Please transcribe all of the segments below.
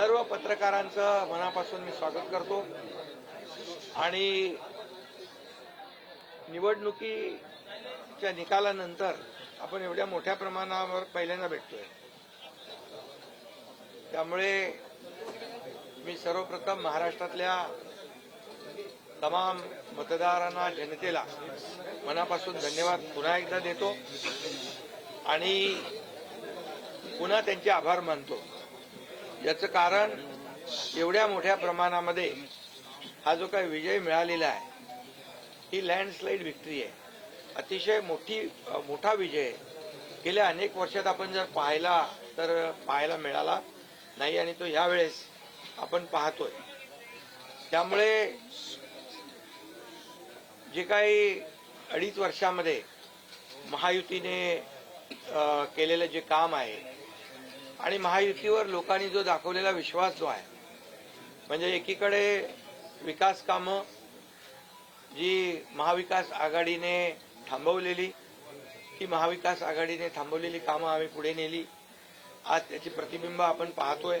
सर्व पत्रकारांचं मनापासून मी स्वागत करतो. आणि निवडणुकीच्या निकालानंतर आपण एवढ्या मोठ्या प्रमाणावर पहिल्यांदा भेटतोय. त्यामुळे मी सर्वप्रथम महाराष्ट्रातल्या तमाम मतदारांना जनतेला मनापासून धन्यवाद पुन्हा एकदा देतो. आणि पुन्हा त्यांचे आभार मानतो. याचं कारण एवढ्या मोठ्या प्रमाणामध्ये हा जो काही विजय मिळालेला आहे ही लँडस्लाईड विक्ट्री आहे. अतिशय मोठी मोठा विजय आहे. गेल्या अनेक वर्षात आपण जर पाहिला तर पाहायला मिळाला नाही आणि तो ह्यावेळेस आपण पाहतोय. त्यामुळे जे काही अडीच वर्षामध्ये महायुतीने केलेलं जे काम आहे आणि महायुतीवर लोकांनी जो दाखवलेला विश्वास जो आहे म्हणजे एकीकडे विकास कामं जी महाविकास आघाडीने थांबवलेली ती महाविकास आघाडीने थांबवलेली कामं आम्ही पुढे नेली. आज त्याची प्रतिबिंब आपण पाहतोय.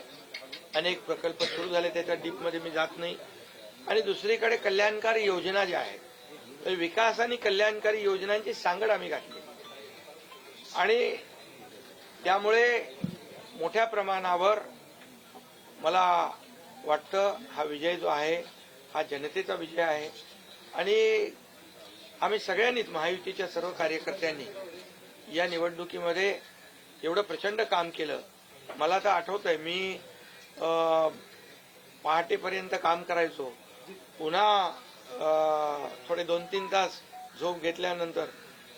अनेक प्रकल्प सुरू झाले त्याच्या डीपमध्ये मी जात नाही. आणि दुसरीकडे कल्याणकारी योजना ज्या आहेत तर विकास आणि कल्याणकारी योजनांची सांगड आम्ही घातली. आणि त्यामुळे मोठ्या प्रमाणावर मला वाटतं हा विजय जो आहे हा जनतेचा विजय आहे. आणि आम्ही सगळ्यांनीच महायुतीच्या सर्व कार्यकर्त्यांनी या निवडणुकीमध्ये एवढं प्रचंड काम केलं. मला तर आठवतंय मी पहाटेपर्यंत काम करायचो. पुन्हा थोडे दोन तीन तास झोप घेतल्यानंतर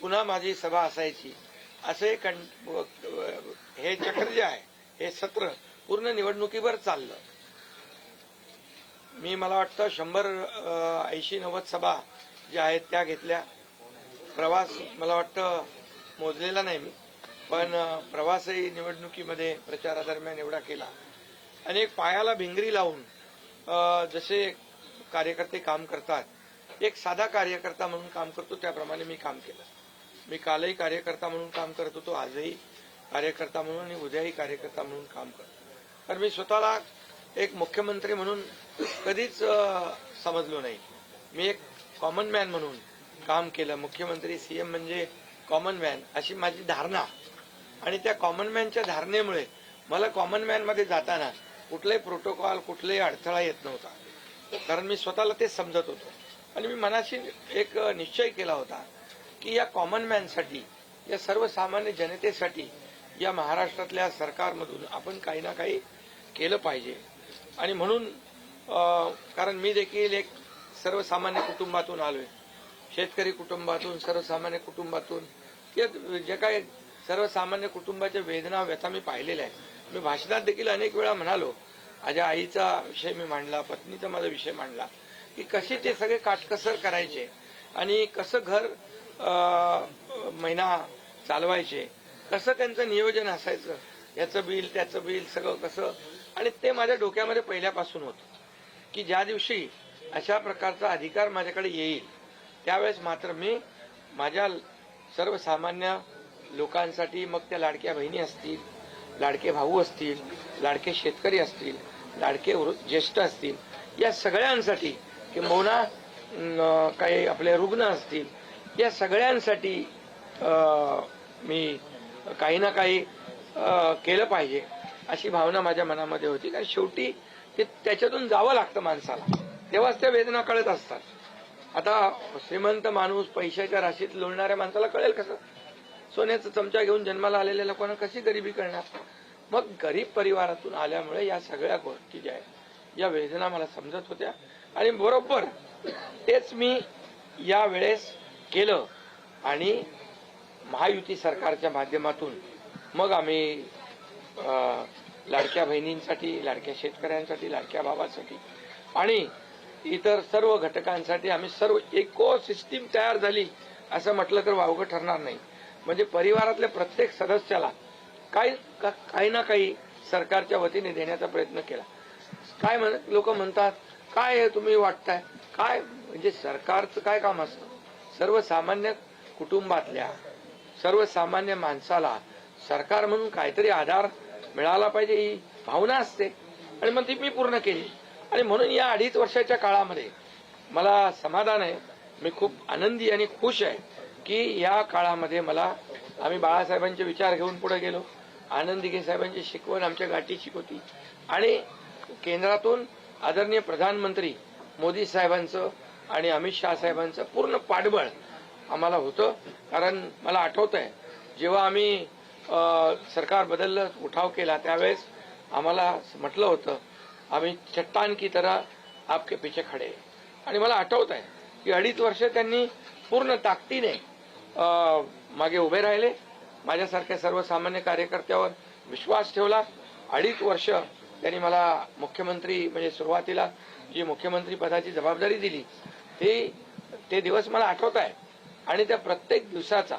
पुन्हा माझी सभा असायची. असे कं- हे चक्र जे आहे हे सत्र पूर्ण निवडणुकीवर चाललं. मी मला वाटतं शंभर ऐंशी नव्वद सभा ज्या आहेत त्या घेतल्या. प्रवास मला वाटतं मोजलेला नाही मी पण प्रवासही निवडणुकीमध्ये प्रचारादरम्यान एवढा केला. आणि एक पायाला भिंगरी लावून जसे कार्यकर्ते काम करतात एक साधा कार्यकर्ता म्हणून काम करतो त्याप्रमाणे मी काम केलं. मी कालही कार्यकर्ता म्हणून काम करत होतो आजही कार्यकर्ता म्हणून आणि उद्याही कार्यकर्ता म्हणून काम करतो. तर मी स्वतःला एक मुख्यमंत्री म्हणून कधीच समजलो नाही. मी एक कॉमन मॅन म्हणून काम केलं. मुख्यमंत्री सीएम म्हणजे कॉमन मॅन अशी माझी धारणा. आणि त्या कॉमन मॅनच्या धारणेमुळे मला कॉमन मॅनमध्ये जाताना कुठलाही प्रोटोकॉल कुठलाही अडथळा येत नव्हता. कारण मी स्वतःला ते समजत होतो. आणि मी मनाशी एक निश्चय केला होता की या कॉमन मॅनसाठी या सर्वसामान्य जनतेसाठी या महाराष्ट्रातल्या सरकारमधून आपण काही ना काही केलं पाहिजे. आणि म्हणून कारण मी देखील एक सर्वसामान्य कुटुंबातून आलोय शेतकरी कुटुंबातून सर्वसामान्य कुटुंबातून जे काही सर्वसामान्य कुटुंबाच्या वेदना व्यथा मी पाहिलेल्या आहेत. मी भाषणात देखील अनेक वेळा म्हणालो माझ्या आईचा विषय मी मांडला पत्नीचा माझा विषय मांडला की कसे ते सगळे काटकसर करायचे आणि कसं घर महिना चालवायचे. कसं त्यांचं नियोजन असायचं याचं बिल त्याचं बिल सगळं कसं? आणि ते माझ्या डोक्यामध्ये पहिल्यापासून होतं की ज्या दिवशी अशा प्रकारचा अधिकार माझ्याकडे येईल त्यावेळेस मात्र मी माझ्या सर्वसामान्य लोकांसाठी मग त्या लाडक्या बहिणी असतील लाडके भाऊ असतील लाडके शेतकरी असतील लाडके वृ- ज्येष्ठ असतील या सगळ्यांसाठी किंबहुना काही आपले रुग्ण असतील या सगळ्यांसाठी मी काही ना काही केलं पाहिजे अशी भावना माझ्या मनामध्ये होती. कारण शेवटी ते त्याच्यातून जावं लागतं माणसाला. तेव्हाच त्या वेदना कळत असतात. आता श्रीमंत माणूस पैशाच्या राशीत लोळणाऱ्या माणसाला कळेल कसं? सोन्याचा चमचा घेऊन जन्माला आलेल्या लोकांना कशी गरिबी करणार? मग गरीब परिवारातून आल्यामुळे या सगळ्या गोष्टी ज्या आहेत या वेदना मला समजत होत्या. आणि बरोबर तेच मी या वेळेस केलं. आणि महायुती सरकारच्या माध्यमातून मग आम्ही लाडक्या बहिणींसाठी लाडक्या शेतकऱ्यांसाठी लाडक्या भावासाठी आणि इतर सर्व घटकांसाठी आम्ही सर्व इको सिस्टीम तयार झाली असं म्हटलं तर वावगं ठरणार नाही. म्हणजे परिवारातल्या प्रत्येक सदस्याला काही का- काही ना काही सरकारच्या वतीने देण्याचा प्रयत्न केला. काय म्हण लोक म्हणतात काय हे तुम्ही वाटताय? काय म्हणजे सरकारचं काय काम असतं? सर्वसामान्य कुटुंबातल्या सर्वसामान्य माणसाला सरकार म्हणून काहीतरी आधार मिळाला पाहिजे ही भावना असते. आणि मग ती मी पूर्ण केली. आणि म्हणून या अडीच वर्षाच्या काळामध्ये मला समाधान आहे. मी खूप आनंदी आणि खुश आहे की या काळामध्ये मला आम्ही बाळासाहेबांचे विचार घेऊन पुढे गेलो. आनंदीगे साहेबांची शिकवण आमच्या गाठी शिकवती. आणि केंद्रातून आदरणीय प्रधानमंत्री मोदी साहेबांचं आणि अमित शहा साहेबांचं पूर्ण पाठबळ आम्हाला होतं. कारण मला आठवत आहे जेव्हा आम्ही सरकार बदललं उठाव केला त्यावेळेस आम्हाला म्हटलं होतं आम्ही चट्टान की तरह आपके पीछे खडे आणि मला आठवत आहे की अडीच वर्ष त्यांनी पूर्ण ताकदीने मागे उभे राहिले. माझ्यासारख्या सर्वसामान्य कार्यकर्त्यावर विश्वास ठेवला. अडीच वर्ष त्यांनी मला मुख्यमंत्री म्हणजे सुरुवातीला जी मुख्यमंत्री पदाची जबाबदारी दिली ते ते दिवस मला आठवत आहे. आणि त्या प्रत्येक दिवसाचा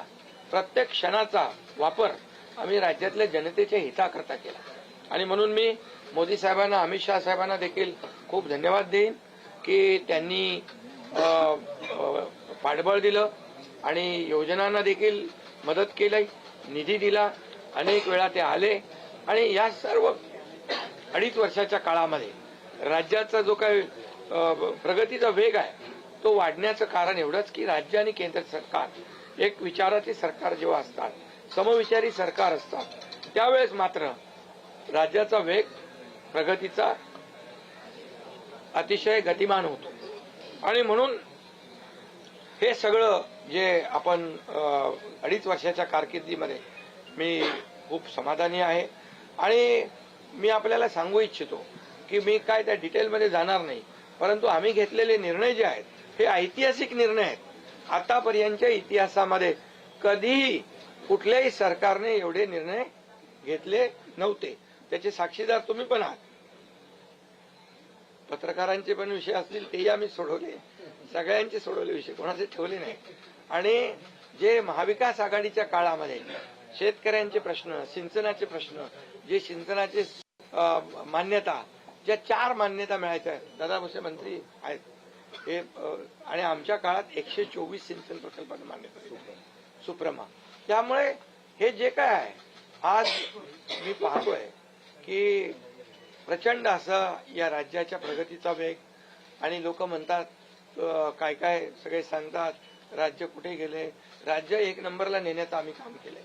प्रत्येक क्षणाचा वापर आम्ही राज्यातल्या जनतेच्या हिताकरता केला. आणि म्हणून मी मोदी साहेबांना अमित शहा साहेबांना देखील खूप धन्यवाद देईन की त्यांनी पाठबळ दिलं आणि योजनांना देखील मदत केली निधी दिला अनेक वेळा ते आले. आणि या सर्व अडीच वर्षाच्या काळामध्ये राज्याचा जो काही प्रगतीचा वेग आहे तो वाढण्याचं कारण एवढंच की राज्य आणि केंद्र सरकार एक विचाराचे सरकार जेव्हा असतात समविचारी सरकार असतात त्यावेळेस मात्र राज्याचा वेग प्रगतीचा अतिशय गतिमान होतो. आणि म्हणून हे सगळं जे आपण अडीच वर्षाच्या कारकिर्दीमध्ये मी खूप समाधानी आहे. आणि मी आपल्याला सांगू इच्छितो की मी काय त्या डिटेलमध्ये जाणार नाही परंतु आम्ही घेतलेले निर्णय जे आहेत हे ऐतिहासिक निर्णय आहेत. आतापर्यंतच्या इतिहासामध्ये कधीही कुठल्याही सरकारने एवढे निर्णय घेतले नव्हते. त्याचे साक्षीदार तुम्ही पण आहात. पत्रकारांचे पण विषय असतील तेही आम्ही सोडवले. सगळ्यांचे सोडवले विषय कोणाचे ठेवले नाही. आणि जे महाविकास आघाडीच्या काळामध्ये शेतकऱ्यांचे प्रश्न सिंचनाचे प्रश्न जे सिंचनाचे मान्यता ज्या चार मान्यता मिळायच्या दादा भुसे मंत्री आहेत. हे आणि आमच्या काळात एकशे चोवीस सिंचन प्रकल्पांना मान्यता सुप्रमा. त्यामुळे हे जे काय आहे आज मी पाहतोय की प्रचंड असा या राज्याच्या प्रगतीचा वेग आणि लोक म्हणतात काय काय सगळे सांगतात राज्य कुठे गेले? राज्य एक नंबरला नेण्याचं आम्ही काम केले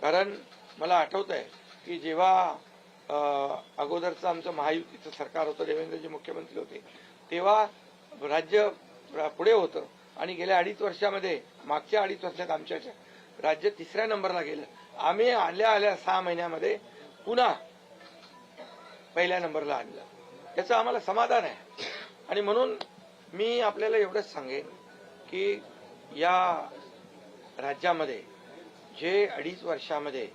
कारण मला आठवत आहे की जेव्हा अगोदरचं आमचं महायुतीचं सरकार होतं देवेंद्रजी मुख्यमंत्री होते तेव्हा राज्य पुढे होतं. आणि गेल्या अडीच वर्षामध्ये मागच्या अडीच वर्षात आमच्या राज्य तिसऱ्या नंबरला गेलं. आम्ही आल्या आल्या सहा महिन्यामध्ये पुन्हा पहिल्या नंबरला आणलं. याचं आम्हाला समाधान आहे. आणि म्हणून मी आपल्याला एवढंच सांगेन की या राज्यामध्ये जे अडीच वर्षामध्ये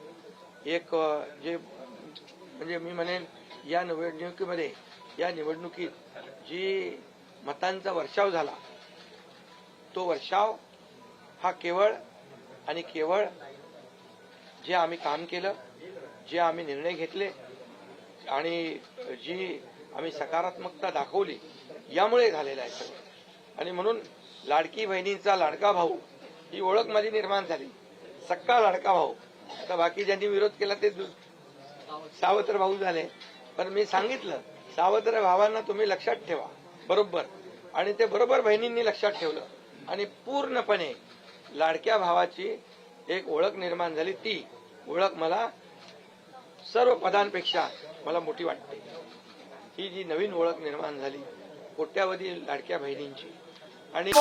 एक जे म्हणजे मी म्हणेन या निवडणुकीमध्ये या निवडणुकीत जी मतांचा वर्षाव झाला. तो वर्षाव हा केवळ आणि केवळ जे आम्ही काम केलं जे आम्ही निर्णय घेतले आणि जी आम्ही सकारात्मकता दाखवली यामुळे झालेलं आहे सगळं. आणि म्हणून लाडकी बहिणीचा लाडका भाऊ ही ओळख माझी निर्माण झाली. सक्का लाडका भाऊ. आता बाकी ज्यांनी विरोध केला ते सावत्र भाऊ झाले. पण मी सांगितलं सावत्र भावांना तुम्ही लक्षात ठेवा. बरोबर. आणि ते बरोबर बहिणींनी लक्षात ठेवलं. आणि पूर्णपणे लाडक्या भावाची एक ओळख निर्माण झाली. ती ओळख मला सर्व पदांपेक्षा मला मोठी वाटते. ही जी नवीन ओळख निर्माण झाली कोट्यावधी लाडक्या बहिणींची. आणि